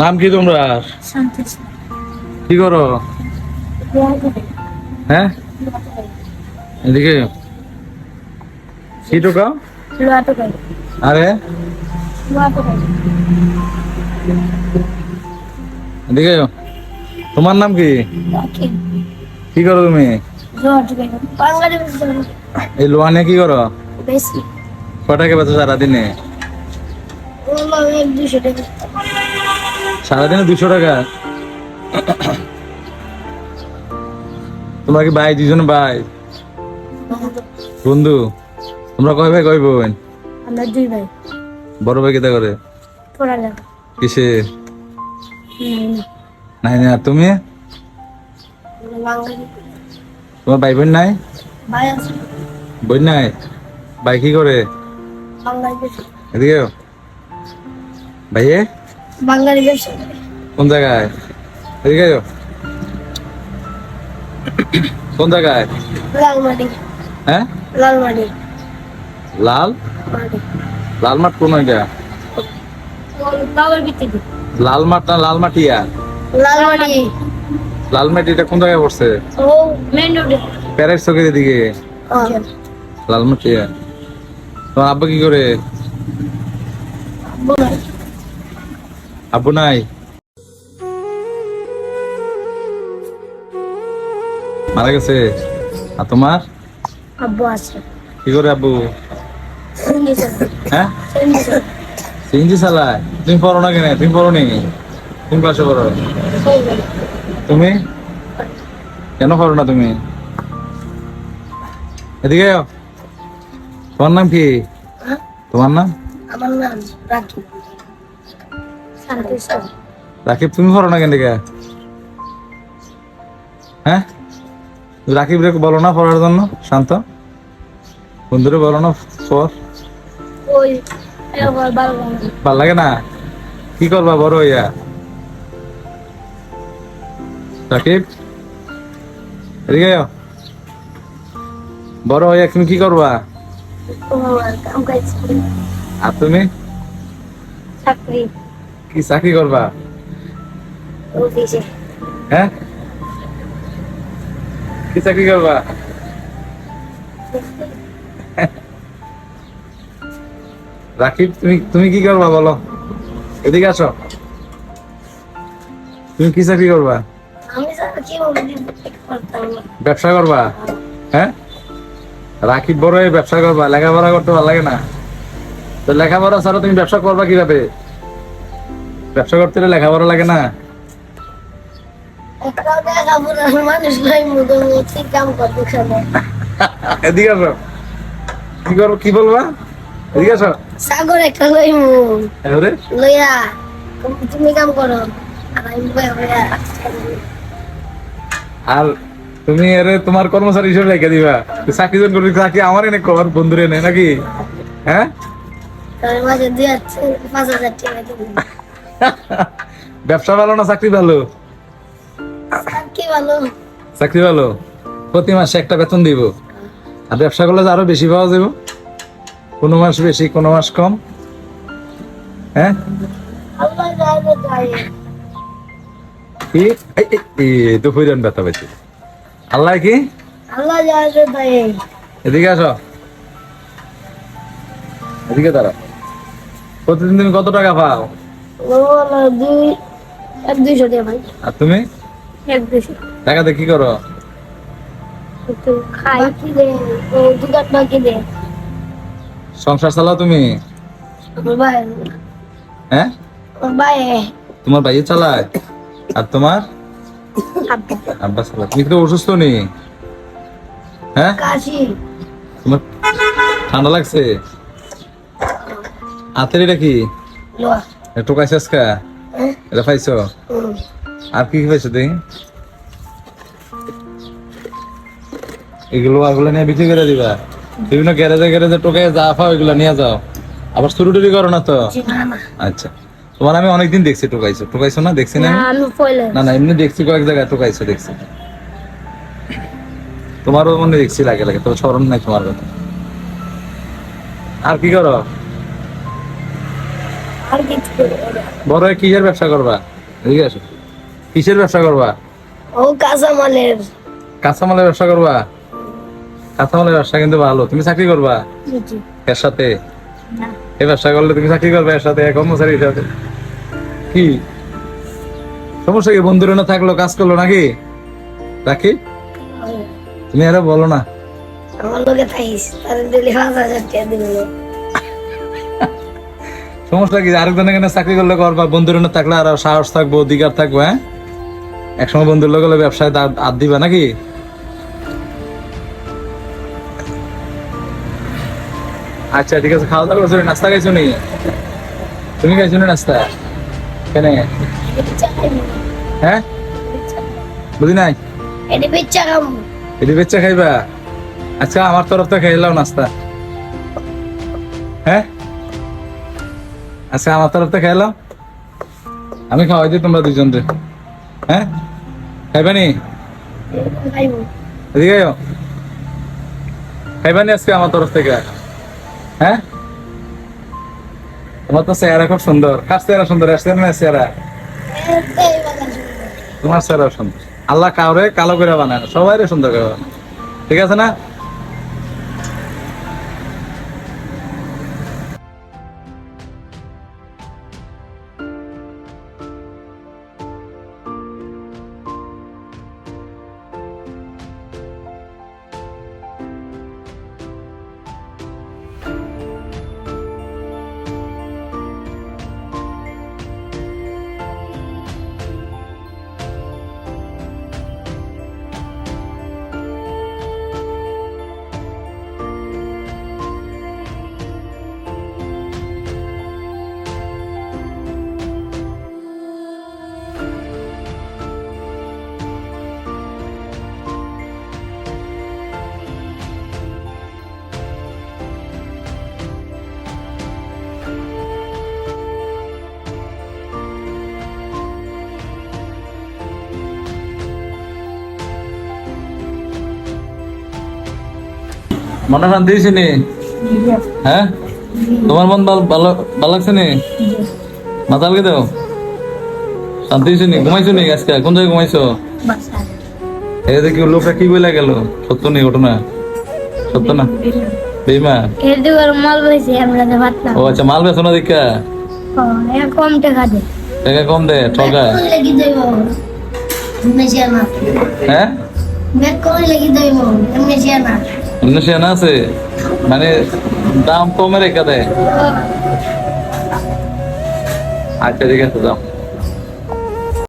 নাম কি তোমরা? কি করো? হ্যাঁ? এদিকে। কি টোকাও? আরে? এদিকে। তোমার নাম কি? কি করো তুমি? এই লোহা নিয়ে কি করো? কটাকে বেচো সারাদিনে? দুশো টাকা। সারাদিনে দুশো টাকা। তোমরা কি ভাই দুজন ভাই? বন্ধু তোমরা কয় ভাই কয় বোন? আমরা দুই ভাই। বড় ভাই কেটা করে? পড়ালেখা কিসে? নাই না তুমি? তোমার ভাই বোন নাই? ভাই আছে। বোন নাই? ভাই কি করে? এদিকে ভাইয়ে? বাঙালি কোন জায়গায়? এদিকে। কোন জায়গায়? লালমাটি। হ্যাঁ? লালমাটি। লাল? মাঠ কোন বাবার লাল মাঠ না লাল মাটিয়া লালমাটি লাল এটা কোন জায়গায় পড়ছে? ও মেন রোডে প্যারের চোখের এদিকে। লাল মাটিয়া তোমার আব্বা কি করে? আব্বু নাই? মারা গেছে। আর তোমার? আব্বু আছে। কি করে আব্বু? হ্যাঁ? সিএনজি চালায়। তুমি পড়ো না কেন? তুমি পড়ো নি? কোন ক্লাসে পড়ো? তুমি? কেন পড়ো না তুমি? এদিকে। তোমার নাম কি? তোমার নাম? আমার নাম রাকিব তুমি পড়ো না কেন হ্যাঁ? রাকিব রে বলো না পড়ার জন্য শান্ত। বন্ধুরে বলো না পর ভালো লাগে না? কি করবা বড় হইয়া? রাকিব? এদিকে। বড় হইয়া তুমি কি করবা। আর তুমি? চাকরি। কি চাকরি করবা? হ্যাঁ? কি চাকরি করবা? রাকিব তুমি তুমি কি করবা বলো? এদিকে আসো। তুমি কি চাকরি করবা? ব্যবসা করবা? হ্যাঁ? রাকিব বড় ব্যবসা করবা লেখাপড়া করতে ভালো লাগে না। তো লেখাপড়া ছাড়া তুমি ব্যবসা করবা কীভাবে? ব্যবসা করতে হলে লেখাপড়া লাগে না। এদিকে আসো। কি করব কি বলবা? এদিকে আসো। সাগর একটা লইমু। লইয়া তুমি কাম করো। আর তুমি তোমার কর্মচারী হিসেবে রেখে দিবা। চাকরি জন করবি চাকরি আমার এনে কর বন্ধুরে নাকি? হ্যাঁ? তার দুই হাজার পাঁচ হাজার টাকা দিবি। ব্যবসা ভালো না চাকরি ভালো? চাকরি ভালো। প্রতি মাসে একটা বেতন দিব। আর ব্যবসা করলে আরও বেশি পাওয়া যাবে। কোনো মাস বেশি কোনো মাস কম। হ্যাঁ? আল্লাহ কি? ব্যথা আল্লাহ আল্লাহ এদিকে আসো। এদিকে দাঁড়া প্রতিদিন তুমি কত টাকা পাও? ভাই সংসার চালাও তুমি? ভাই হ্যাঁ? ভাই তোমার ভাইয়ে চালায়? আর তোমার? আব্বা তুমি তো অসুস্থ নি? হ্যাঁ? তোমার ঠান্ডা লাগছে? হাতের এটা কি? লোয়া আজকা? এটা পাইছো? আর কি কি পাইছো দেখি এগুলো আগুলো নিয়ে বিক্রি করে দিবা। বিভিন্ন গ্যারেজে গ্যারেজে টোকে যা পাও এগুলো নিয়ে যাও। আবার চুরি টুরি করো না তো? আচ্ছা। তোমার আমি অনেকদিন দেখছি টোকাইছো। টোকাইছো না? দেখছি না? না, না এমনি দেখছি কয়েক জায়গায় টোকাইছো দেখছি। তোমারও মনে দেখছি লাগে লাগে। তোর স্মরণ নাই তোমার কথা। আর কি করো। বড় কিসের ব্যবসা করবা? ঠিক আছে কিসের ব্যবসা করবা? ও কাঁচামালের। কাঁচামালের ব্যবসা করবা? কাঁচামালের ব্যবসা কিন্তু ভালো। তুমি চাকরি করবা। এর সাথে? এই ব্যবসা করলে তুমি চাকরি করবে এর সাথে কর্মচারী হিসাবে কি? সমস্যা কি? বন্ধুরা না থাকল কাজ করল নাকি? রাখি? তুমি আরও বলো না। আমার লোকে থাইস তাদের দিলে পাঁচ হাজার টাকা দিল। সমস্যা কি আরেকজন এখানে চাকরি করলে করবা বন্ধুরা না থাকলে আরও সাহস থাকব অধিকার থাকব হ্যাঁ? একসময় বন্ধুর লোক হলে ব্যবসায় হাত দিবা নাকি? আচ্ছা ঠিক আছে খাওয়া দাওয়া করছ নাস্তা খাইছো নি? তুমি খাইছো নি নাস্তা? কেন হ্যাঁ? বুঝি নাই? এটি বেচা খাব। এটি বেচ্চা খাইবা? আচ্ছা আমার তরফ থেকে খাইলাও নাস্তা। হ্যাঁ? আচ্ছা আমার তরফ থেকে খাইলাম। আমি খাওয়াই দিই তোমরা দুজন রে হ্যাঁ? খাইবা নি? খাইবো। এদিকে আয়ো। খাইবা আজকে আমার তরফ থেকে? হ্যাঁ? তোমার তো চেহারা খুব সুন্দর। কার চেহারা সুন্দর? চেহারা না চেহারা। তোমার চেহারা সুন্দর। আল্লাহ কাউরে কালো করে বানায় সবাই সুন্দর করে ঠিক আছে না? মনে শান্তি হয়েছে নি? হ্যাঁ? তোমার মন ভাল- ভালো লাগছে নি? মাথা আলগে দাও? শান্তি হয়েছে নি? ঘুমাইছো নি আজকে? কোন জায়গায় ঘুমাইছো। এই দেখি লোকটা কি বলে গেল? সত্য নেই ঘটনা? সত্য না? বেমা মাল বেশি আমরা তো পারতাম ও আচ্ছা মাল বেছো না দেখা? কম টাকা দে। টাকা কম দে লাগি না। হ্যাঁ? ব্যাগ করে লাগি দেব এমনি না। অন্য সেনা আছে? মানে দাম কমে রেখা দেয়। আচ্ছা ঠিক আছে যাও।